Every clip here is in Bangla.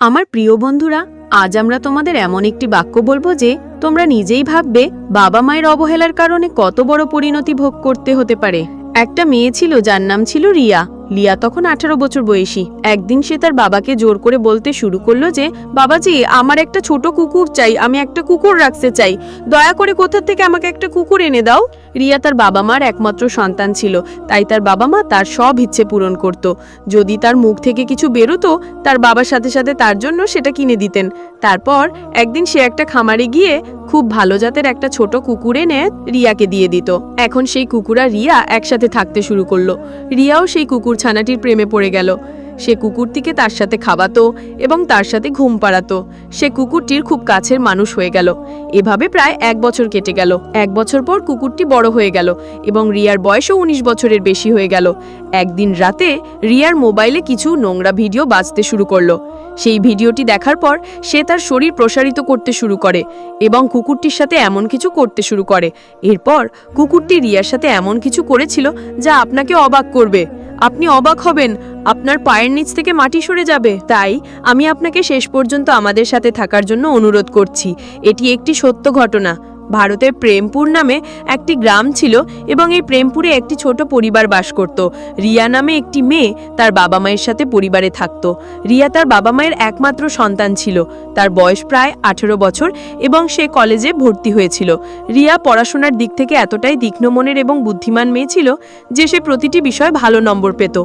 আমার প্রিয় বন্ধুরা, আজ আমরা তোমাদের এমন একটি বাক্য বলব যে তোমরা নিজেই ভাববে বাবা মায়ের অবহেলার কারণে কত বড় পরিণতি ভোগ করতে হতে পারে। একটা মেয়ে ছিল, যার নাম ছিল রিয়া। লিয়া তখন আঠারো বছর বয়সী। একদিন সে তার বাবাকে জোর করে বলতে শুরু করল যে, বাবাজি, আমার একটা ছোট কুকুর চাই, আমি একটা কুকুর রাখতে চাই। দয়া করে কোথা থেকে আমাকে একটা কুকুর এনে দাও? রিয়া তার বাবা মার একমাত্র সন্তান ছিল, তাই তার বাবা মা তার সব ইচ্ছে পূরণ করত। যদি তার মুখ থেকে কিছু বেরোতো, তার বাবার সাথে সাথে তার জন্য সেটা কিনে দিতেন। তারপর একদিন সে একটা খামারে গিয়ে খুব ভালো জাতের একটা ছোট কুকুর এনে রিয়াকে দিয়ে দিত। এখন সেই কুকুর রিয়া একসাথে থাকতে শুরু করল। রিয়াও সেই কুকুর ছানাটির প্রেমে পড়ে গেল। সে কুকুরটিকে তার সাথে খাওয়াতো এবং তার সাথে ঘুম পাড়াতো। সে কুকুরটির খুব কাছের মানুষ হয়ে গেল। এভাবে প্রায় এক বছর কেটে গেল। এক বছর পর কুকুরটি বড় হয়ে গেল এবং রিয়ার বয়সও উনিশ বছরের বেশি হয়ে গেল। একদিন রাতে রিয়ার মোবাইলে কিছু নোংরা ভিডিও বাজতে শুরু করল। সেই ভিডিওটি দেখার পর সে তার শরীর প্রসারিত করতে শুরু করে এবং কুকুরটির সাথে এমন কিছু করতে শুরু করে। এরপর কুকুরটি রিয়ার সাথে এমন কিছু করেছিল যা আপনাকে অবাক করবে। আপনি অবাক হবেন, আপনার পায়ের নিচ থেকে মাটি সরে যাবে। তাই আমি আপনাকে শেষ পর্যন্ত আমাদের সাথে থাকার জন্য অনুরোধ করছি। এটি একটি সত্য ঘটনা। ভারতের প্রেমপুর নামে একটি গ্রাম ছিল এবং এই প্রেমপুরে একটি ছোট পরিবার বাস করত। রিয়া নামে একটি মেয়ে তার বাবা মায়ের সাথে পরিবারে থাকত। রিয়া তার বাবা মায়ের একমাত্র সন্তান ছিল। তার বয়স প্রায় আঠেরো বছর এবং সে কলেজে ভর্তি হয়েছিল। রিয়া পড়াশোনার দিক থেকে এতটাই তীক্ষ্ণ মনের এবং বুদ্ধিমান মেয়ে ছিল যে সে প্রতিটি বিষয় ভালো নম্বর পেত।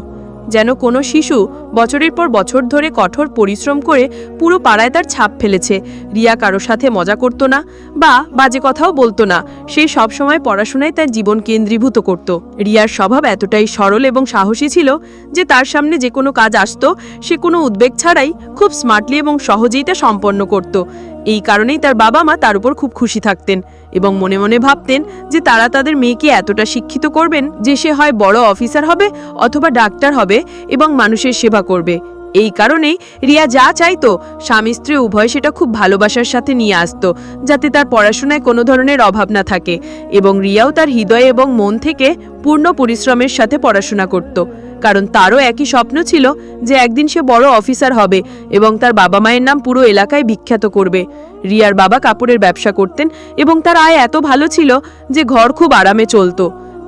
যেন কোনো শিশু বছরের পর বছর ধরে কঠোর পরিশ্রম করে পুরো পাড়ায় তার ছাপ ফেলেছে। রিয়া কারও সাথে মজা করতো না বা বাজে কথাও বলতো না। সে সবসময় পড়াশোনায় তার জীবন কেন্দ্রীভূত করত। রিয়ার স্বভাব এতটাই সরল এবং সাহসী ছিল যে তার সামনে যে কোনো কাজ আসতো, সে কোনো উদ্বেগ ছাড়াই খুব স্মার্টলি এবং সহজেই তা সম্পন্ন করত। এই কারণেই তার বাবা মা তার উপর খুব খুশি থাকতেন এবং মনে মনে ভাবতেন যে তারা তাদের মেয়েকে এতটা শিক্ষিত করবেন যে সে হয় বড় অফিসার হবে অথবা ডাক্তার হবে এবং মানুষের সেবা করবে। এই কারণেই রিয়া যা চাইতো, স্বামী স্ত্রী উভয় সেটা খুব ভালোবাসার সাথে নিয়ে আসতো, যাতে তার পড়াশোনায় কোনো ধরনের অভাব না থাকে এবং রিয়াও তার হৃদয় এবং মন থেকে পূর্ণ পরিশ্রমের সাথে পড়াশোনা করত। কারণ তারও একই স্বপ্ন ছিল যে একদিন সে বড় অফিসার হবে এবং তার বাবা মায়ের নাম পুরো এলাকায় বিখ্যাত করবে। রিয়ার বাবা কাপড়ের ব্যবসা করতেন এবং তার আয় এত ভালো ছিল যে ঘর খুব আরামে চলত।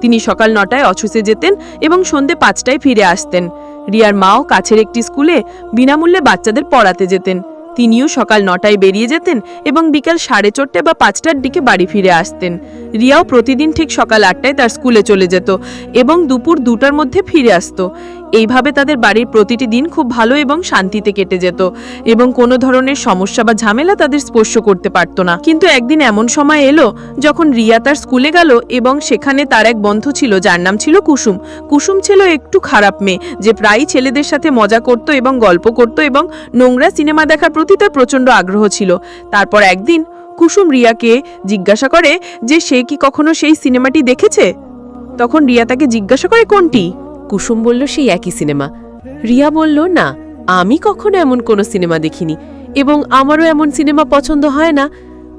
তিনি সকাল নটায় অফিসে যেতেন এবং সন্ধে পাঁচটায় ফিরে আসতেন। রিয়ার মাও কাছের একটি স্কুলে বিনামূল্যে বাচ্চাদের পড়াতে যেতেন। তিনিও সকাল নটায় বেরিয়ে যেতেন এবং বিকাল সাড়ে চারটে বা পাঁচটার দিকে বাড়ি ফিরে আসতেন। রিয়াও প্রতিদিন ঠিক সকাল আটটায় তার স্কুলে চলে যেত এবং দুপুর দুটার মধ্যে ফিরে আসতো। এইভাবে তাদের বাড়ির প্রতিটি দিন খুব ভালো এবং শান্তিতে কেটে যেত এবং কোনো ধরনের সমস্যা বা ঝামেলা তাদের স্পর্শ করতে পারত না। কিন্তু একদিন এমন সময় এলো যখন রিয়া তার স্কুলে গেল এবং সেখানে তার এক বন্ধু ছিল, যার নাম ছিল কুসুম। কুসুম ছিল একটু খারাপ মেয়ে, যে প্রায়ই ছেলেদের সাথে মজা করত এবং গল্প করত এবং নোংরা সিনেমা দেখার প্রতি তার প্রচণ্ড আগ্রহ ছিল। তারপর একদিন কুসুম রিয়াকে জিজ্ঞাসা করে যে, সে কি কখনো সেই সিনেমাটি দেখেছে? তখন রিয়া তাকে জিজ্ঞাসা করে, কোনটি? কুসুম বলল, সেই একই সিনেমা। রিয়া বলল, না, আমি কখনো এমন কোনো সিনেমা দেখিনি এবং আমারও এমন সিনেমা পছন্দ হয় না।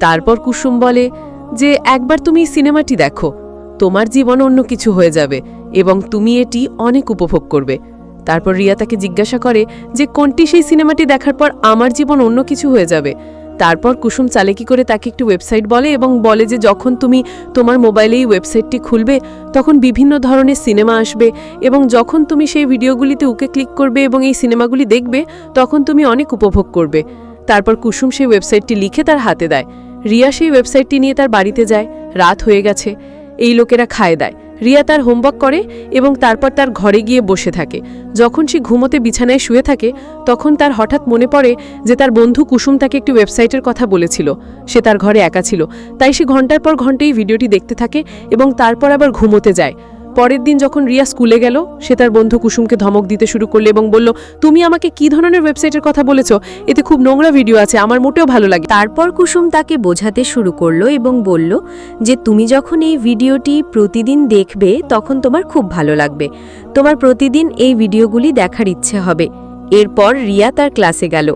তারপর কুসুম বলে, যে একবার তুমি সিনেমাটি দেখো, তোমার জীবন অন্য কিছু হয়ে যাবে এবং তুমি এটি অনেক উপভোগ করবে। তারপর রিয়া তাকে জিজ্ঞাসা করে, যে কোনটি সেই সিনেমাটি দেখার পর আমার জীবন অন্য কিছু হয়ে যাবে? তারপর কুসুম চালেকি করে তাকে একটি ওয়েবসাইট বলে এবং বলে যে যখন তুমি তোমার মোবাইলে এই ওয়েবসাইটটি খুলবে, তখন বিভিন্ন ধরনের সিনেমা আসবে এবং যখন তুমি সেই ভিডিওগুলিতে উকে ক্লিক করবে এবং এই সিনেমাগুলি দেখবে, তখন তুমি অনেক উপভোগ করবে। তারপর কুসুম সেই ওয়েবসাইটটি লিখে তার হাতে দেয়। রিয়া সেই ওয়েবসাইটটি নিয়ে তার বাড়িতে যায়। রাত হয়ে গেছে। এই লোকেরা খায় দেয়। রিয়া তার হোমওয়ার্ক করে এবং তারপর তার ঘরে গিয়ে বসে থাকে। যখন সে ঘুমোতে বিছানায় শুয়ে থাকে, তখন তার হঠাৎ মনে পড়ে যে তার বন্ধু কুসুম তাকে একটি ওয়েবসাইটের কথা বলেছিল। সে তার ঘরে একা ছিল, তাই সে ঘণ্টার পর ঘণ্টা এই ভিডিওটি দেখতে থাকে এবং তারপর আবার ঘুমোতে যায়। পরের দিন যখন রিয়া স্কুলে গেল, সে তার বন্ধু কুসুমকে ধমক দিতে শুরু করল এবং বলল, তুমি আমাকে কি ধরনের ওয়েবসাইটের কথা বলেছ? এতে খুব নোংরা ভিডিও আছে, আমার মোটেও ভালো লাগে তারপর কুসুম তাকে বোঝাতে শুরু করল এবং বলল যে, তুমি যখন এই ভিডিওটি প্রতিদিন দেখবে, তখন তোমার খুব ভালো লাগবে। তোমার প্রতিদিন এই ভিডিওগুলি দেখার ইচ্ছে হবে। এরপর রিয়া তার ক্লাসে গেল।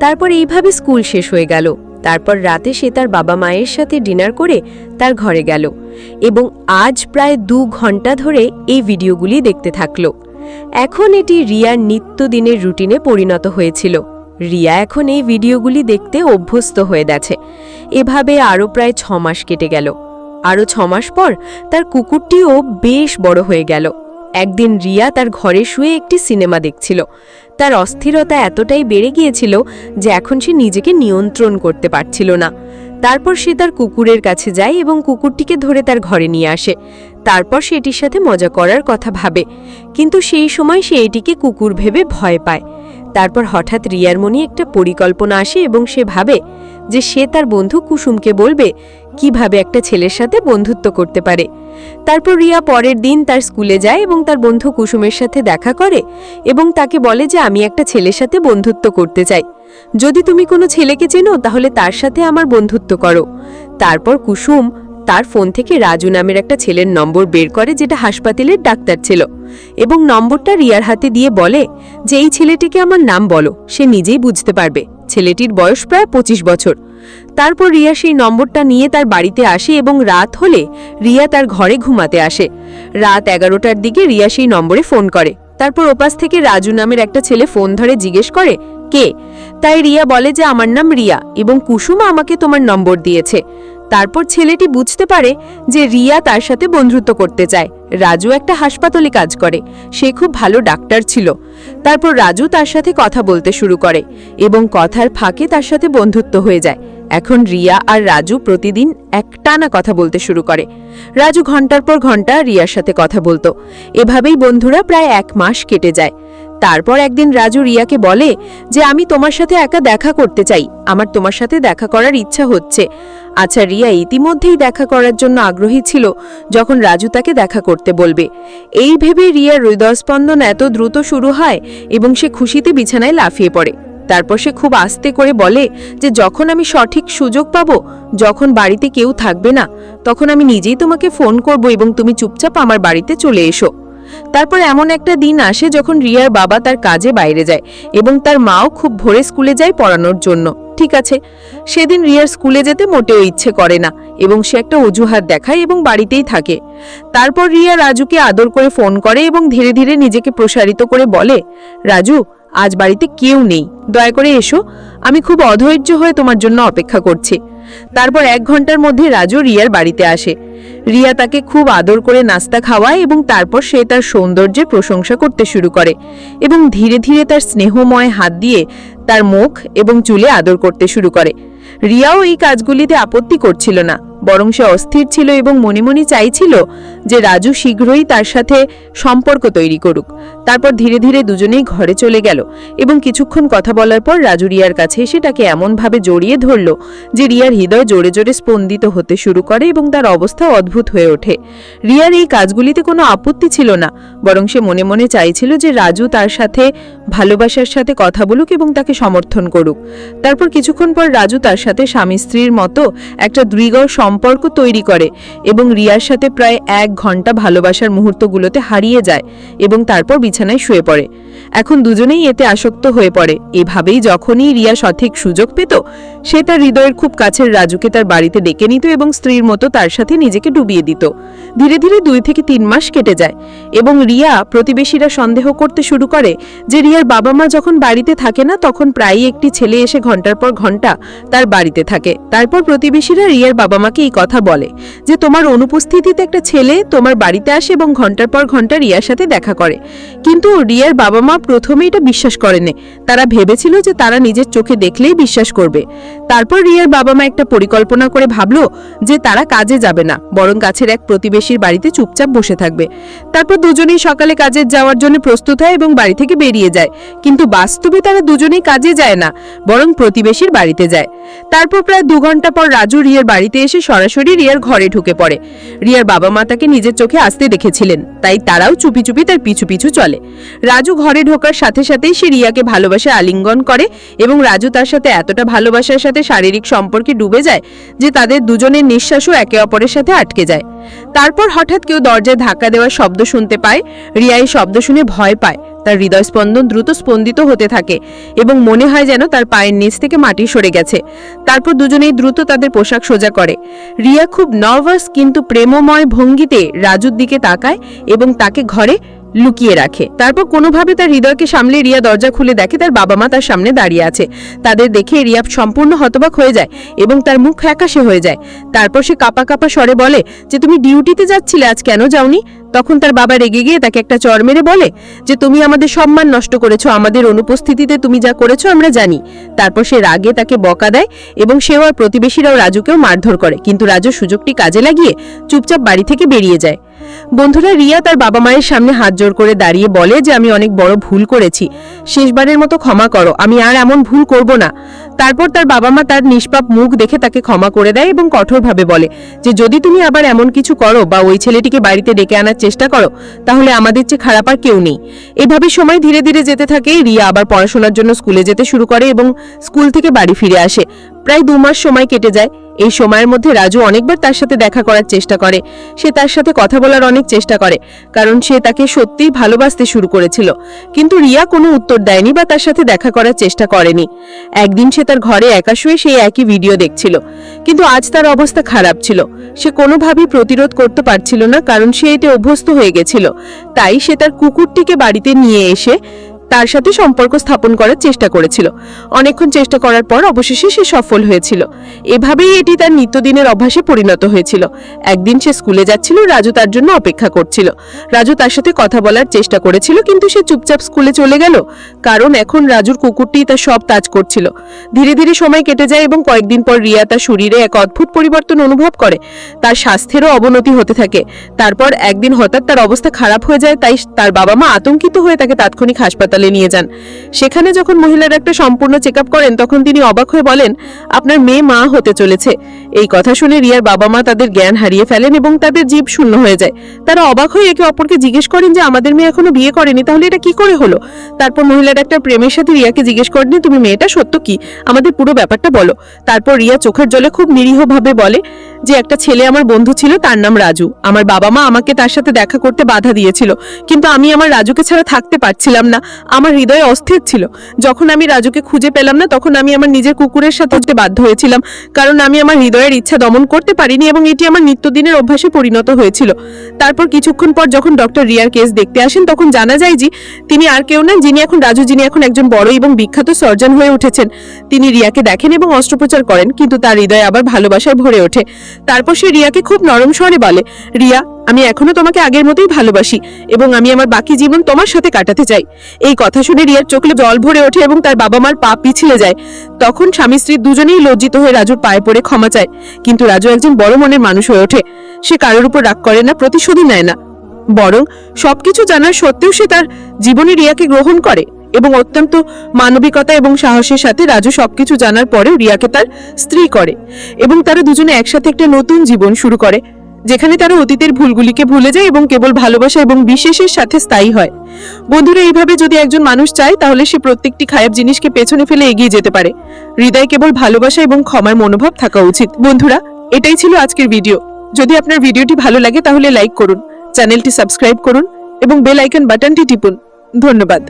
তারপর এইভাবে স্কুল শেষ হয়ে গেল। তারপর রাতে সে তার বাবা মায়ের সাথে ডিনার করে তার ঘরে গেল এবং আজ প্রায় দু ঘণ্টা ধরে এই ভিডিওগুলি দেখতে থাকল। এখন এটি রিয়ার নিত্যদিনের রুটিনে পরিণত হয়েছিল। রিয়া এখন এই ভিডিওগুলি দেখতে অভ্যস্ত হয়ে গেছে। এভাবে আরও প্রায় ছ মাস কেটে গেল। আরও ছ মাস পর তার কুকুরটিও বেশ বড় হয়ে গেল। একদিন রিয়া তার ঘরে শুয়ে একটি সিনেমা দেখছিল। তার অস্থিরতা এতটাই বেড়ে গিয়েছিল যে এখন সে নিজেকে নিয়ন্ত্রণ করতে পারছিল না। তারপর সে তার কুকুরের কাছে যায় এবং কুকুরটিকে ধরে তার ঘরে নিয়ে আসে। তারপর সে এটির সাথে মজা করার কথা ভাবে। কিন্তু সেই সময় সে এটিকে কুকুর ভেবে ভয় পায়। তারপর হঠাৎ রিয়ার মনে একটা পরিকল্পনা আসে এবং সে ভাবে যে সে তার বন্ধু কুসুমকে বলবে কীভাবে একটা ছেলের সাথে বন্ধুত্ব করতে পারে। তারপর রিয়া পরের দিন তার স্কুলে যায় এবং তার বন্ধু কুসুমের সাথে দেখা করে এবং তাকে বলে যে, আমি একটা ছেলের সাথে বন্ধুত্ব করতে চাই। যদি তুমি কোনো ছেলেকে চেনো, তাহলে তার সাথে আমার বন্ধুত্ব করো। তারপর কুসুম তার ফোন থেকে রাজু নামের একটা ছেলের নম্বর বের করে, যেটা হাসপাতালের ডাক্তার ছিল। এবং নম্বরটা রিয়ার হাতে দিয়ে বলে যে, এই ছেলেটিকে আমার নাম বলো, সে নিজেই বুঝতে পারবে। ছেলেটির বয়স প্রায় পঁচিশ বছর। তারপর রিয়া সেই নম্বরটা নিয়ে তার বাড়িতে আসে এবং রাত হলে রিয়া তার ঘরে ঘুমাতে আসে। রাত এগারোটার দিকে রিয়া সেই নম্বরে ফোন করে। তারপর ওপাশ থেকে রাজু নামের একটা ছেলে ফোন ধরে জিজ্ঞেস করে, কে? তাই রিয়া বলে যে, আমার নাম রিয়া এবং কুসুম আমাকে তোমার নম্বর দিয়েছে। তারপর ছেলেটি বুঝতে পারে যে রিয়া তার সাথে বন্ধুত্ব করতে চায়। রাজু একটা হাসপাতালে কাজ করে। সে খুব ভালো ডাক্তার ছিল। তারপর রাজু তার সাথে কথা বলতে শুরু করে এবং কথার ফাঁকে তার সাথে বন্ধুত্ব হয়ে যায়। এখন রিয়া আর রাজু প্রতিদিন একটানা কথা বলতে শুরু করে। রাজু ঘণ্টার পর ঘণ্টা রিয়ার সাথে কথা বলতো। এভাবেই বন্ধুরা প্রায় এক মাস কেটে যায়। তারপর একদিন রাজু রিয়াকে বলে যে, আমি তোমার সাথে একা দেখা করতে চাই। আমার তোমার সাথে দেখা করার ইচ্ছা হচ্ছে। আচ্ছা রিয়া ইতিমধ্যেই দেখা করার জন্য আগ্রহী ছিল যখন রাজু তাকে দেখা করতে বলবে। এই ভেবে রিয়ার হৃদয়স্পন্দন এত দ্রুত শুরু হয় এবং সে খুশিতে বিছানায় লাফিয়ে পড়ে। তারপর সে খুব আস্তে করে বলে যে যখন আমি সঠিক সুযোগ পাব, যখন বাড়িতে কেউ থাকবে না, তখন আমি নিজেই তোমাকে ফোন করব এবং তুমি চুপচাপ আমার বাড়িতে চলে এসো। তারপর এমন একটা দিন আসে যখন রিয়ার বাবা তার কাজে বাইরে যায় এবং তার মাও খুব ভোরে স্কুলে যায় পড়ানোর জন্য। ঠিক আছে, সেদিন রিয়ার স্কুলে যেতে মোটেও ইচ্ছে করে না এবং সে একটা অজুহাত দেখায় এবং বাড়িতেই থাকে। তারপর রিয়া রাজুকে আদর করে ফোন করে এবং ধীরে ধীরে নিজেকে প্রসারিত করে বলে, রাজু আজ বাড়িতে কেউ নেই। দয়া করে এসো। আমি খুব অধৈর্য হয়ে তোমার জন্য অপেক্ষা করছি। তারপর এক ঘণ্টার মধ্যে রাজু রিয়ার বাড়িতে আসে। রিয়া তাকে খুব আদর করে নাস্তা খাওয়ায় এবং তারপর সে তার সৌন্দর্যের প্রশংসা করতে শুরু করে এবং ধীরে ধীরে তার স্নেহময় হাত দিয়ে তার মুখ এবং চুলে আদর করতে শুরু করে। রিয়াও এই কাজগুলিতে আপত্তি করছিল না। বরং সে অস্থির ছিল এবং মনে মনে চাইছিল যে রাজু শীঘ্রই তার সাথে সম্পর্ক তৈরি করুক। তারপর ধীরে ধীরে দুজনেই ঘরে চলে গেল এবং কিছুক্ষণ কথা বলার পর রাজু রিয়ার কাছে এসে তাকে এমনভাবে জড়িয়ে ধরল যে রিয়ার হৃদয় জোরে জোরে স্পন্দিত হতে শুরু করে এবং তার অবস্থা অদ্ভুত হয়ে ওঠে। রিয়ার এই কাজগুলিতে কোনো আপত্তি ছিল না, বরং সে মনে মনে চাইছিল যে রাজু তার সাথে ভালোবাসার সাথে কথা বলুক এবং তাকে সমর্থন করুক। তারপর কিছুক্ষণ পর রাজু তার সাথে স্বামী স্ত্রীর মতো একটা দৃঢ় সম্পর্ক তৈরি করে এবং রিয়ার সাথে প্রায় এক ঘণ্টা ভালোবাসার মুহূর্তগুলোতে হারিয়ে যায় এবং তারপর বিছানায় শুয়ে পড়ে। এখন দুজনেই এতে আসক্ত হয়ে পড়ে। এভাবেই যখনই রিয়া সঠিক সুযোগ পেত, সে তার হৃদয়ের খুব কাছের রাজুকে তার বাড়িতে ডেকে নিত এবং স্ত্রীর মতো তার সাথে নিজেকে ডুবিয়ে দিত। ধীরে ধীরে দুই থেকে তিন মাস কেটে যায় এবং রিয়া প্রতিবেশীরা সন্দেহ করতে শুরু করে যে রিয়ার বাবা মা যখন বাড়িতে থাকে না, তখন প্রায়ই একটি ছেলে এসে ঘণ্টার পর ঘণ্টা তার বাড়িতে থাকে। তারপর প্রতিবেশীরা রিয়ার বাবা মাকে এই কথা বলে যে তোমার অনুপস্থিতিতে একটা ছেলে তোমার বাড়িতে আসে এবং ঘণ্টার পর ঘণ্টা রিয়ার সাথে দেখা করে। কিন্তু রিয়ার বাবা মা প্রথমে এটা বিশ্বাস করেনি তারা ভেবেছিল যে তারা নিজের চোখে দেখলেই বিশ্বাস করবে। তারপর রিয়ার বাবা মা একটা পরিকল্পনা করে ভাবলো যে তারা কাজে যাবে না, বরং কাছের এক প্রতিবেশীর বাড়িতে চুপচাপ বসে থাকবে। তারপর দুজনেই সকালে কাজে যাওয়ার জন্য প্রস্তুত হয় এবং বাড়ি থেকে বেরিয়ে যায়। কিন্তু বাস্তবে তারা দুজনেই কাজে যায় না, বরং প্রতিবেশীর বাড়িতে যায়। তারপর প্রায় দু ঘণ্টা পর রাজু রিয়ার বাড়িতে এসে সরাসরি রিয়ার ঘরে ঢুকে পড়ে। রিয়ার বাবা মা তাকে নিজের চোখে আসতে দেখেছিলেন, তাই তারাও চুপি চুপি তার পিছু পিছু চলে। রাজু ঘরে ঢোকার সাথে সাথেই সে রিয়াকে ভালোবাসে আলিঙ্গন করে এবং রাজু তার সাথে এতটা ভালোবাসার সাথে শারীরিক সম্পর্কে ডুবে যায় যে তাদের দুজনের নিঃশ্বাসও একে অপরের সাথে আটকে যায়। তারপর হঠাৎ কেউ দরজায় ধাক্কা দেওয়ার শব্দ শুনতে পায়, রিয়া এই শব্দ শুনে ভয় পায়। তার হৃদয়স্পন্দন দ্রুত স্পন্দিত হতে থাকে এবং মনে হয় যেন তার পায়ের নিচ থেকে মাটি সরে গেছে। তারপর দুজনেই দ্রুত তাদের পোশাক সোজা করে। রিয়া খুব নার্ভাস কিন্তু প্রেমময় ভঙ্গিতে রাজুর দিকে তাকায় এবং তাকে ঘরে লুকিয়ে রাখে। তারপর কোনোভাবে তার হৃদয়কে সামলে রিয়া দরজা খুলে দেখে তার বাবা মা তার সামনে দাঁড়িয়ে আছে। তাদের দেখে রিয়া সম্পূর্ণ হতবাক হয়ে যায় এবং তার মুখ ফ্যাকাশে হয়ে যায়। তারপর সে কাপা কাপা স্বরে বলে, যে তুমি ডিউটিতে যাচ্ছিলে আজ কেন যাওনি? তখন তার বাবা রেগে গিয়ে তাকে একটা চর মেরে বলে, যে তুমি আমাদের সম্মান নষ্ট করেছ, আমাদের অনুপস্থিতিতে তুমি যা করেছ আমরা জানি। তারপর সে রাগে তাকে বকা দেয় এবং সেও আর প্রতিবেশীরাও রাজুকেও মারধর করে। কিন্তু রাজু সুযোগটি কাজে লাগিয়ে চুপচাপ বাড়ি থেকে বেরিয়ে যায়। বন্ধুরা, রিয়া তার বাবা মায়ের সামনে হাত জোর করে দাঁড়িয়ে বলে যে, আমি অনেক বড় ভুল করেছি। শেষবারের মতো ক্ষমা করো। আমি আর এমন ভুল করব না। তারপর তার বাবা মা তার নিষ্পাপ মুখ দেখে তাকে ক্ষমা করে দেয় এবং কঠোরভাবে বলে যে, যদি তুমি আবার এমন কিছু করো বা ওই ছেলেটিকে বাড়িতে ডেকে আনার চেষ্টা করো, তাহলে আমাদের চেয়ে খারাপ আর কেউ নেই। এভাবে সময় ধীরে ধীরে যেতে থাকে। রিয়া আবার পড়াশোনার জন্য স্কুলে যেতে শুরু করে এবং স্কুল থেকে বাড়ি ফিরে আসে। প্রায় দু মাস সময় কেটে যায়। এই সময়ের মধ্যে রাজু অনেকবার তার সাথে দেখা করার চেষ্টা করে। সে তার সাথে কথা বলার অনেক চেষ্টা করে, কারণ সে তাকে সত্যিই ভালোবাসতে শুরু করেছিল। কিন্তু রিয়া কোনো উত্তর দেয়নি বা তার সাথে দেখা করার চেষ্টা করেনি। একদিন সে তার ঘরে একা শুয়ে সেই একই ভিডিও দেখছিল। কিন্তু আজ তার অবস্থা খারাপ ছিল। সে কোনোভাবেই প্রতিরোধ করতে পারছিল না, কারণ সে এতে অভ্যস্ত হয়ে গেছিল। তাই সে তার কুকুরটিকে বাড়িতে নিয়ে এসে তার সাথে সম্পর্ক স্থাপন করার চেষ্টা করেছিল। অনেকক্ষণ চেষ্টা করার পর অবশেষে সে সফল হয়েছিল। এভাবেই এটি তার নিত্যদিনের অভ্যাসে পরিণত হয়েছিল। একদিন সে স্কুলে যাচ্ছিল, রাজু তার জন্য অপেক্ষা করছিল। রাজু তার সাথে কথা বলার চেষ্টা করেছিল, কিন্তু সে চুপচাপ স্কুলে চলে গেল। কারণ এখন রাজুর কুকুরটি তার সব তাজ করছিল। ধীরে ধীরে সময় কেটে যায় এবং কয়েকদিন পর রিয়া তার শরীরে এক অদ্ভুত পরিবর্তন অনুভব করে। তার স্বাস্থ্যেরও অবনতি হতে থাকে। তারপর একদিন হঠাৎ তার অবস্থা খারাপ হয়ে যায়, তাই তার বাবা মা আতঙ্কিত হয়ে তাকে তাৎক্ষণিক হাসপাতালে নিয়ে যান। সেখানে যখন মহিলার একটা সম্পূর্ণ চেক করেন, তখন তিনি অবাক হয়ে বলেন, আপনার মেয়ে মা হতে চলেছে। এই কথা শুনে রিয়ার বাবা মা তাদের জ্ঞান হারিয়ে ফেলেন এবং তাদের জীব শূন্য হয়ে যায়। তারা অবাক হয়ে একে অপরকে জিজ্ঞেস করেন যে, আমাদের মেয়ে এখনও বিয়ে করেনি, তাহলে এটা কি করে হলো? তারপর মহিলার একটা প্রেমের সাথে রিয়াকে জিজ্ঞেস করেন তুমি মেয়েটা সত্য কি? আমাদের পুরো ব্যাপারটা বলো। তারপর রিয়া চোখের জলে খুব নিরীহভাবে বলে যে একটা ছেলে আমার বন্ধু ছিল, তার নাম রাজু। আমার বাবা মা আমাকে তার সাথে দেখা করতে বাধা দিয়েছিল, কিন্তু আমি আমার রাজুকে ছাড়া থাকতে পারছিলাম না। আমার হৃদয়ে অস্থির ছিল। যখন আমি রাজুকে খুঁজে পেলাম না, তখন আমি আমার নিজের কুকুরের সাথে যেতে বাধ্য হয়েছিলাম, কারণ আমি আমার হৃদয়ের ইচ্ছা দমন করতে পারিনি এবং এটি আমার নিত্যদিনের অভ্যাসে পরিণত হয়েছিল। তারপর কিছুক্ষণ পর যখন ডক্টর রিয়ার কেস দেখতে আসেন, তখন জানা যায় যে, তিনি আর কেউ নন, যিনি এখন রাজু, যিনি এখন একজন বড় এবং বিখ্যাত সার্জন হয়ে উঠেছেন। তিনি রিয়াকে দেখেন এবং অস্ত্রোপচার করেন, কিন্তু তার হৃদয় আবার ভালোবাসায় ভরে ওঠে। তারপর সে রিয়াকে খুব নরম স্বরে বলে, রিয়া, আমি এখনও তোমাকে আগের মতোই ভালোবাসি এবং আমি আমার বাকি জীবন তোমার সাথে কাটাতে চাই। এই কথা শুনে রিয়ার চোখে জল ভরে ওঠে এবং তার বাবা মার পা পিছলে যায়। তখন স্বামী স্ত্রী দুজনেই লজ্জিত হয়ে রাজুর পায়ে পড়ে ক্ষমা চায়, কিন্তু রাজু একজন বড় মনের মানুষ হয়ে ওঠে। সে কারোর উপর রাগ করে না, প্রতিশোধই নেয় না। বরং সবকিছু জানার সত্ত্বেও সে তার জীবনে রিয়াকে গ্রহণ করে। এবং অত্যন্ত মানবিকতা এবং সাহসের সাথে রাজু সবকিছু জানার পরেও রিয়াকে তার স্ত্রী করে এবং তারা দুজনে একসাথে একটা নতুন জীবন শুরু করে, যেখানে তারা অতীতের ভুলগুলিকে ভুলে যায় এবং কেবল ভালোবাসা এবং বিশেষের সাথে স্থায়ী হয়। বন্ধুরা, এইভাবে যদি একজন মানুষ চায়, তাহলে সে প্রত্যেকটি খারাপ জিনিসকে পেছনে ফেলে এগিয়ে যেতে পারে। হৃদয় কেবল ভালোবাসা এবং ক্ষমার মনোভাব থাকা উচিত। বন্ধুরা, এটাই ছিল আজকের ভিডিও। যদি আপনার ভিডিওটি ভালো লাগে, তাহলে লাইক করুন, চ্যানেলটি সাবস্ক্রাইব করুন এবং বেল আইকন বাটনটি টিপুন। ধন্যবাদ।